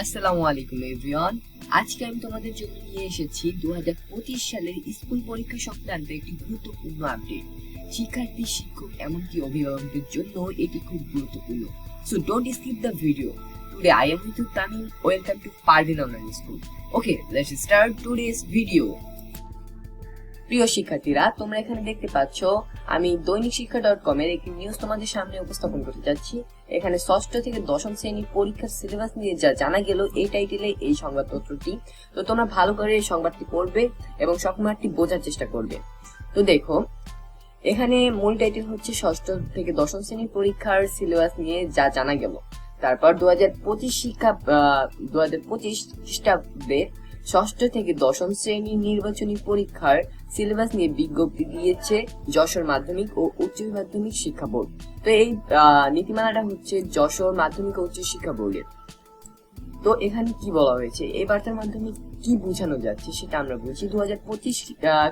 আসসালামু আলাইকুম এভরিওয়ান আজকে আমি তোমাদের জন্য নিয়ে এসেছি দু হাজার পঁচিশ সালের স্কুল পরীক্ষা সংক্রান্ত একটি গুরুত্বপূর্ণ আপডেট শিক্ষার্থী, শিক্ষক এমনকি অভিভাবকদের জন্য এটি খুব গুরুত্বপূর্ণ। So don't skip the video today I'm with Tamim welcome to Parvin online school okay let's start today's video প্রিয় শিক্ষার্থীরা, তোমরা এখানে দেখতে পাচ্ছ, আমি দৈনিক শিক্ষা ডট কম এর একটি নিউজ তোমাদের সামনে উপস্থাপন করতে যাচ্ছি। এখানে ষষ্ঠ থেকে দশম শ্রেণির পরীক্ষার সিলেবাস নিয়ে যা জানা গেল এই টাইটেলে এই সংবাদপত্রটি। তো তোমরা ভালো করে এই সংবাদটি পড়বে এবং সংবাদটি বোঝার চেষ্টা করবে। তো দেখো, এখানে মূল টাইটেল হচ্ছে ষষ্ঠ থেকে দশম শ্রেণির পরীক্ষার সিলেবাস নিয়ে যা জানা গেল। তারপর দু হাজার পঁচিশ শিক্ষা দু হাজার পঁচিশ খ্রিস্টাব্দে ষষ্ঠ থেকে দশম শ্রেণির নির্বাচনী পরীক্ষার সিলেবাস নিয়ে বিজ্ঞপ্তি দিয়েছে যশোর মাধ্যমিক ও উচ্চ মাধ্যমিক শিক্ষা বোর্ড। তো এই নীতিমালাটা হচ্ছে যশোর মাধ্যমিক ও উচ্চ শিক্ষা বোর্ডের। তো এখানে কি বলা হয়েছে? এই বার্তার মাধ্যমে কি বোঝানো যাচ্ছে সেটা আমরা বুঝি দু হাজার পঁচিশ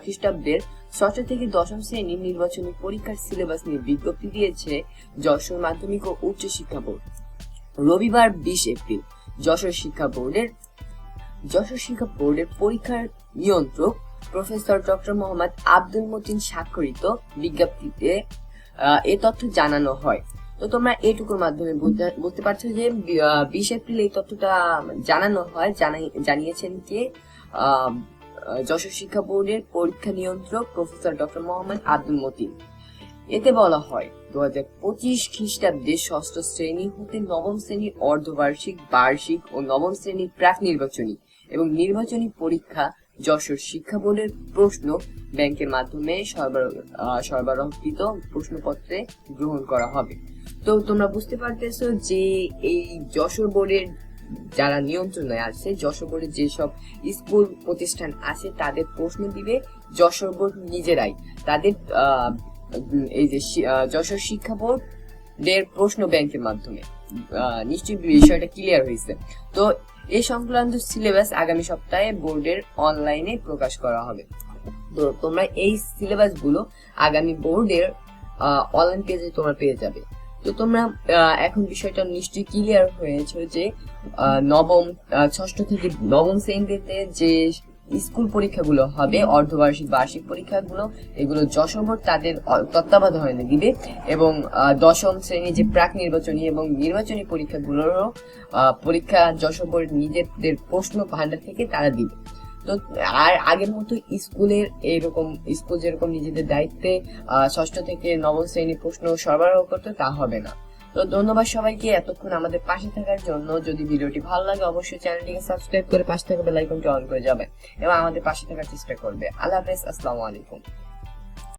খ্রিস্টাব্দের ষষ্ঠ থেকে দশম শ্রেণির নির্বাচনী পরীক্ষার সিলেবাস নিয়ে বিজ্ঞপ্তি দিয়েছে যশোর মাধ্যমিক ও উচ্চ শিক্ষা বোর্ড। রবিবার বিশ এপ্রিল, যশোর শিক্ষা বোর্ডের যশোর শিক্ষা বোর্ডের পরীক্ষার নিয়ন্ত্রক প্রফেসর ডক্টর মোহাম্মদ আব্দুল মতিন স্বাক্ষরিত বিজ্ঞপ্তিতে এ তথ্য জানানো হয়। তো তোমরা এটুকুর মাধ্যমে বুঝতে পারছ যে বিশ এপ্রিল এই তথ্যটা জানানো হয় জানিয়েছেন কে যশোর শিক্ষা বোর্ডের পরীক্ষা নিয়ন্ত্রক প্রফেসর ডক্টর মোহাম্মদ আব্দুল মতিন। এতে বলা হয় দু হাজার পঁচিশ খ্রিস্টাব্দে ষষ্ঠ শ্রেণি হতে নবম শ্রেণির অর্ধবার্ষিক, বার্ষিক ও নবম শ্রেণির প্রাক নির্বাচনী এবং নির্বাচনী পরীক্ষা যশোর শিক্ষা বোর্ডের প্রশ্ন ব্যাংকের মাধ্যমে সরবরাহকৃত প্রশ্নপত্রে গ্রহণ করা হবে। তো তোমরা বুঝতে পারতেছো যে এই যশোর বোর্ডের যারা নিয়ন্ত্রণে আছে, যশোর বোর্ডের যেসব স্কুল প্রতিষ্ঠান আছে, তাদের প্রশ্ন দিবে যশোর বোর্ড নিজেরাই। তাদের এই যে যশোর শিক্ষা বোর্ড এর প্রশ্ন ব্যাংকের মাধ্যমে। নিশ্চয়ই বিষয়টা ক্লিয়ার হয়েছে। তো এই সংক্রান্ত সিলেবাস আগামী সপ্তাহে বোর্ডের অনলাইনে প্রকাশ করা হবে। তো তোমরা এই সিলেবাসগুলো আগামী বোর্ডের অনলাইন পেজে তোমরা পেয়ে যাবে। তো তোমরা এখন বিষয়টা নিশ্চয়ই ক্লিয়ার হয়েছে যে নবম ষষ্ঠ থেকে নবম শ্রেণীতে যে স্কুল পরীক্ষাগুলো হবে অর্ধবার্ষিক বার্ষিক পরীক্ষাগুলো এগুলো যশোর বোর্ড তাদের তত্ত্বাবধানে দিবে এবং দশম শ্রেণি যে প্রাক নির্বাচনী এবং নির্বাচনী পরীক্ষাগুলোরও আহ, পরীক্ষা যশোর বোর্ড নিজেদের প্রশ্ন ভান্ডার থেকে তারা দিবে। তো আর আগের মতো স্কুলের এরকম স্কুল যেরকম নিজেদের দায়িত্বে আহ, ষষ্ঠ থেকে নবম শ্রেণি প্রশ্ন সরবরাহ করতে তা হবে না। তো ধন্যবাদ সবাইকে এতক্ষণ আমাদের পাশে থাকার জন্য। যদি ভিডিওটি ভালো লাগে, অবশ্যই চ্যানেলটিকে সাবস্ক্রাইব করে পাশে থাকা বেল আইকনটি অন করে যাবে এবং আমাদের পাশে থাকার চেষ্টা করবে। আল্লাহ হাফেজ, আসসালামু আলাইকুম।